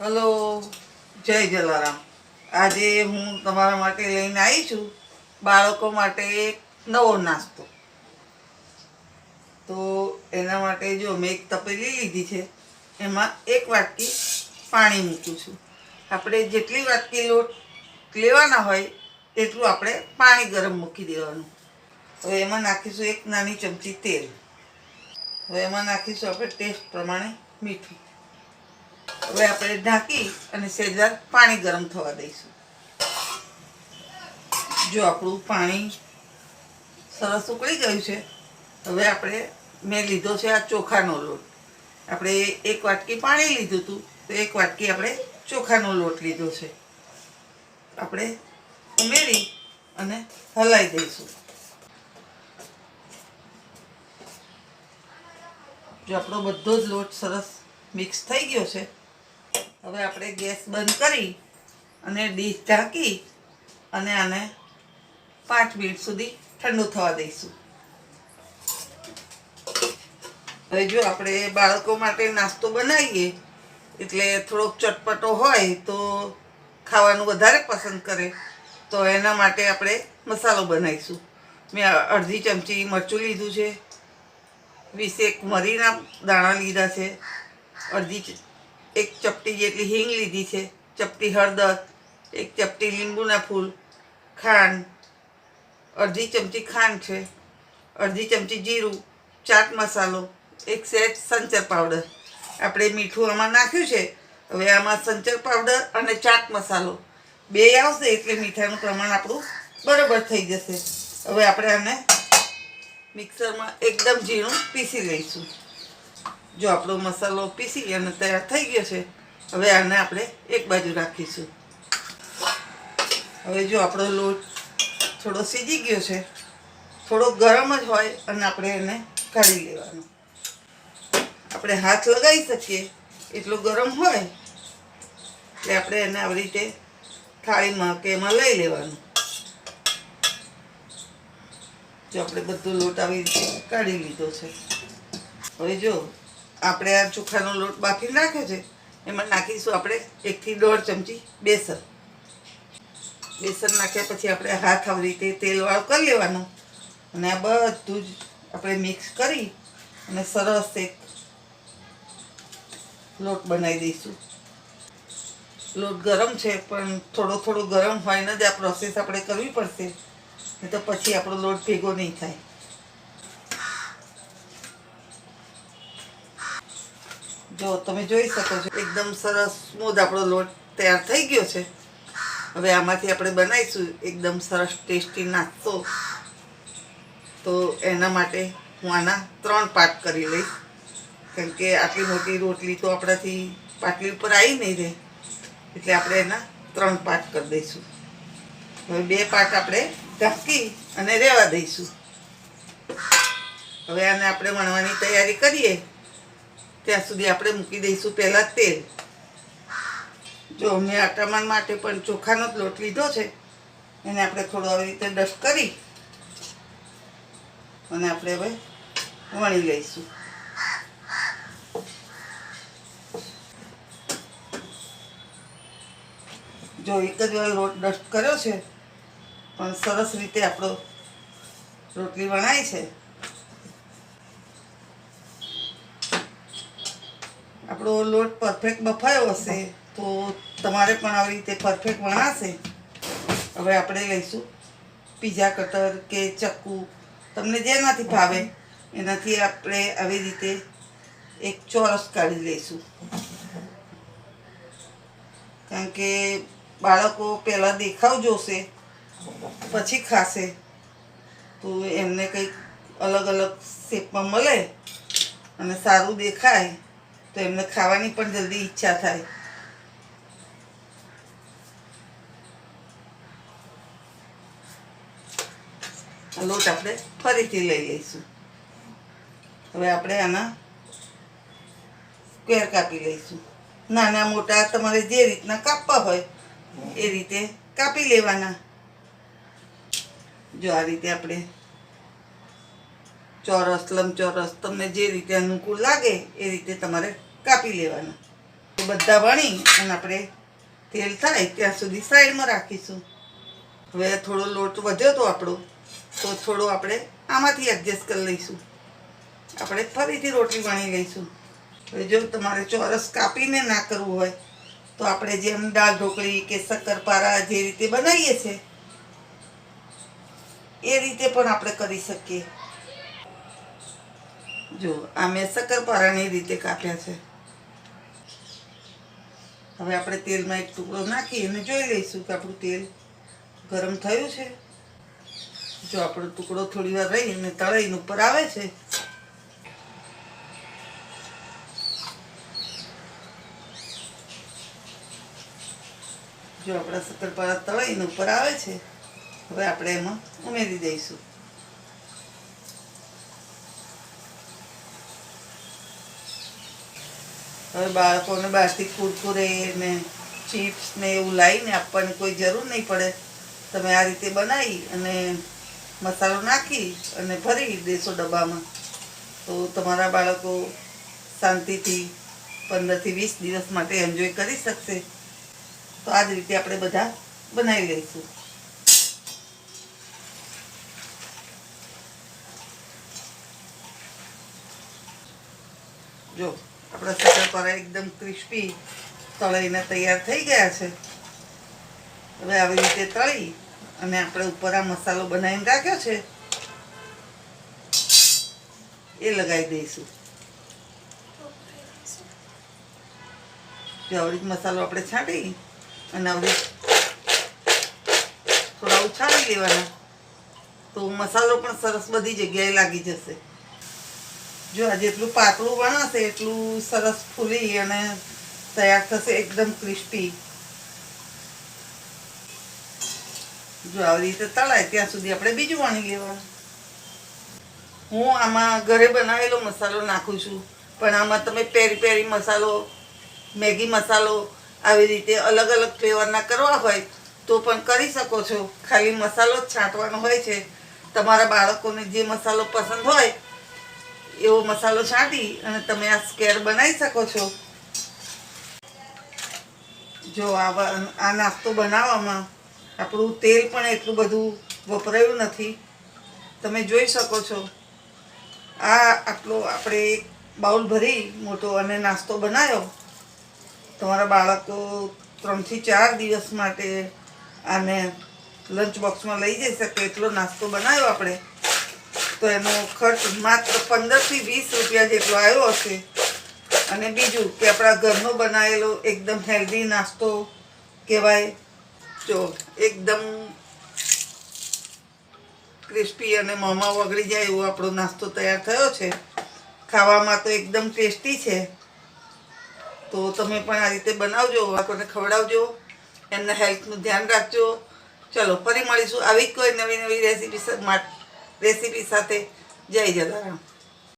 Hello, જય જલારામ. આજે હું તમારા માટે લઈને આવી છું બાળકો માટે એક નવો નાસ્તો. તો એના માટે જો મેં એક તપેલી લીધી છે, એમાં એક વાટકી પાણી મૂકું છું. આપણે જેટલી વાટકી લોટ લેવાના હોય, એટલું આપણે પાણી ગરમ મૂકી દેવાનું. હવે એમાં નાખીશું એક નાની ચમચી તેલ. હવે એમાં નાખીશું આપણે ટેસ્ટ પ્રમાણે મીઠું. હવે આપણે ઢાંકી અને સહેજાર પાણી ગરમ થવા દઈશું. જો આપણું પાણી સરસ ઉકળી ગયું છે, હવે આપણે મેં લીધો છે આ ચોખાનો લોટ. આપણે એક વાટકી પાણી લીધું હતું, તો એક વાટકી આપણે ચોખાનો લોટ લીધો છે. આપણે ઉમેરી અને હલાવી દઈશું. જો આપણો બધો જ લોટ સરસ મિક્સ થઈ ગયો છે હવે આપણે ગેસ બંધ કરી અને ડીશ ઢાંકી અને આને પાંચ મિનિટ સુધી ઠંડુ થવા દઈશું. હવે જો આપણે બાળકો માટે નાસ્તો બનાવીએ, એટલે થોડોક ચટપટો હોય તો ખાવાનું વધારે પસંદ કરે, તો એના માટે આપણે મસાલો બનાવીશું. મેં અડધી ચમચી મરચું લીધું છે, વીસેક મરીના દાણા લીધા છે, અડધી એક ચપટી જેટલી હિંગ લીધી છે, ચપટી હળદર, એક ચપટી લીંબુના ફૂલ, ખાંડ, અડધી ચમચી ખાંડ છે, અડધી ચમચી જીરું, ચાટ મસાલો, એક સેટ સંચર પાવડર. આપણે મીઠું આમાં નાખ્યું છે, હવે આમાં સંચર પાવડર અને ચાટ મસાલો. બે આવશે એટલે મીઠાનું પ્રમાણ આપણું બરાબર થઈ જશે. હવે આપણે આને મિક્સરમાં એકદમ ઝીણું પીસી લઈશું. જો આપણો મસાલો પીસી અને તૈયાર થઈ ગયો છે, હવે આને આપણે એક બાજુ રાખીશું. હવે જો આપણો લોટ થોડો સીજી ગયો છે, થોડો ગરમ જ હોય અને આપણે એને કાઢી લેવાનો. આપણે હાથ લગાવી શકીએ, એટલો ગરમ હોય, એટલે આપણે એને આવી રીતે થાળીમાં કે એમાં લઈ લેવાનું. જો આપણે બધો લોટ આવી રીતે કાઢી લીધો છે. હવે જો આપણે આ ચોખાનો લોટ બાફી નાખ્યો છે, એમાં નાખીશું આપણે એકથી દોઢ ચમચી બેસન. બેસન નાખ્યા પછી આપણે હાથ આવી રીતે તેલવાળું કરી લેવાનું. અને આ બધું જ આપણે મિક્સ કરી અને સરસ એક લોટ બનાવી દઈશું. લોટ ગરમ છે, પણ થોડો થોડો ગરમ હોય ને જ આ પ્રોસેસ આપણે કરવી પડશે. નહીં તો પછી આપણો લોટ ભેગો નહીં થાય. જો, તમે જોઈ શકો છો. એકદમ સરસ સ્મૂધ આપણો લોટ તૈયાર થઈ ગયો છે. હવે આમાંથી આપણે બનાવીશું એકદમ સરસ ટેસ્ટી નાસ્તો. તો એના માટે હું આના ત્રણ પાક કરી લઈશ. કેમ કે આટલી મોટી રોટલી તો આપણાથી પાટલી ઉપર આવી નહીં રહે. એટલે આપણે એના ત્રણ પાક કરી દઈશું. હવે બે પાક આપણે ઢાંકી અને રહેવા દઈશું. હવે આને આપણે વણવાની તૈયારી કરીએ. ત્યાં સુધી આપણે મૂકી દઈશું પહેલાં તેલ. જો મેં આટામણ માટે પણ ચોખાનો જ લોટ લીધો છે, એને આપણે થોડો આવી રીતે ડસ્ટ કરી અને આપણે હવે વણી લઈશું. જો એક જ વાર લોટ ડસ્ટ કર્યો છે, પણ સરસ રીતે આપણો રોટલી વણાય છે. આપણો લોટ પરફેક્ટ બફાયો હશે, તો તમારે પણ આવી રીતે પરફેક્ટ વણાશે. હવે આપણે લઈશું પીઝા કટર કે ચક્કુ, તમને જેનાથી ભાવે, એનાથી આપણે આવી રીતે એક ચોરસ કાઢી લઈશું. કારણ કે બાળકો પહેલાં દેખાવ જોશે પછી ખાશે. તો એમને કંઈક અલગ અલગ શેપમાં મળે અને સારું દેખાય. તો એમને ખાવાની પણ જલ્દી ઈચ્છા થાય. લોટ આપણે ફરીથી લઈ લઈશું. હવે આપણે આના સ્ક્વેર કાપી લઈશું. નાના મોટા તમારે જે રીતના કાપવા હોય એ રીતે કાપી લેવાના. જો આ રીતે આપણે ચોરસ, લંબચોરસ તમને જે રીતે અનુકૂળ લાગે એ રીતે તમારે કાપી લેવાના. એ બધા વણી અને આપણે તેલ થાય ત્યાં સુધી સાઈડમાં રાખીશું. હવે થોડો લોટ વધ્યો તો આપણો, તો થોડો આપણે આમાંથી એડજસ્ટ કરી લઈશું. આપણે ફરીથી રોટલી વણી લઈશું. હવે જો તમારે ચોરસ કાપીને ના કરવું હોય, તો આપણે જેમ દાળ ઢોકળી કે શક્કરપારા જે રીતે બનાવીએ છીએ એ રીતે પણ આપણે કરી શકીએ. જો, આ મેં શક્કરપારાની રીતે કાપ્યા છે. હવે આપણે તેલમાં એક ટુકડો નાખી અને જોઈ લઈશું કે આપણું તેલ ગરમ થયું છે. જો આપણો ટુકડો થોડી વાર રહીને તળાઈને ઉપર આવે છે. જો આપણા શક્કરપારા તળાઈને ઉપર આવે છે, હવે આપણે એમાં ઉમેરી દઈશું. હવે બાળકોને બહારથી કુરકુરે ને ચિપ્સ ને એવું લાવીને આપવાની કોઈ જરૂર નહીં પડે. તમે આ રીતે બનાવી અને મસાલો નાખી અને ભરી દેશો ડબ્બામાં. તો તમારા બાળકો શાંતિથી પંદરથી વીસ દિવસ માટે એન્જોય કરી શકશે. તો આ જ રીતે આપણે બધા બનાવી લઈશું. જો આપણા શક્કરપારા એકદમ ક્રિસ્પી તળાઈને તૈયાર થઈ ગયા છે. હવે આવી રીતે તળી અને આપણે ઉપર આ મસાલો બનાવીને રાખ્યો છે. એ લગાવી દઈશું. જો આવડી મસાલો આપણે છાંટી અને આવડી થોડા ઉછાળી લેવાના. તો મસાલો પણ સરસ બધી જગ્યાએ લાગી જશે. જો જેટલું પાતળું વણાશે, એટલું સરસ ફૂલી અને તૈયાર થશે, એકદમ ક્રિસ્પી. જો આવી રીતે તળાય, ત્યાં સુધી આપણે બીજું વણી લેવાનું. હું આમાં ઘરે બનાવેલો મસાલો નાખું છું, પણ આમાં તમે પેરી પેરી મસાલો, મેગી મસાલો આવી રીતે અલગ અલગ ફ્લેવરના કરવા હોય, તો પણ કરી શકો છો. ખાલી મસાલો જ છાંટવાનો હોય છે. તમારા બાળકોને જે મસાલો પસંદ હોય એવો મસાલો છાંટી અને તમે આ સ્કેર બનાવી શકો છો. જો આવા આ નાસ્તો બનાવવામાં આપણું તેલ પણ એટલું બધું વપરાયું નથી. તમે જોઈ શકો છો. આ આટલો આપણે બાઉલ ભરી મોટો અને નાસ્તો બનાવ્યો. તમારા બાળકો ત્રણથી ચાર દિવસ માટે આને લંચ બોક્સમાં લઈ જઈ શકે એટલો નાસ્તો બનાવ્યો આપણે. તો એનો ખર્ચ માત્ર પંદરથી વીસ રૂપિયા જેટલો આવ્યો હશે. અને બીજું કે આપણા ઘરનો બનાવેલો એકદમ હેલ્ધી નાસ્તો કહેવાય. જો એકદમ ક્રિસ્પી અને મોંમાં વગળી જાય એવો આપણો નાસ્તો તૈયાર થયો છે. ખાવામાં તો એકદમ ટેસ્ટી છે. તો તમે પણ આ રીતે બનાવજો, બાળકોને ખવડાવજો, એમના હેલ્થનું ધ્યાન રાખજો. ચલો, ફરી મળીશું આવી કોઈ નવી નવી રેસીપી રેસીપી સાથે જય જલારામ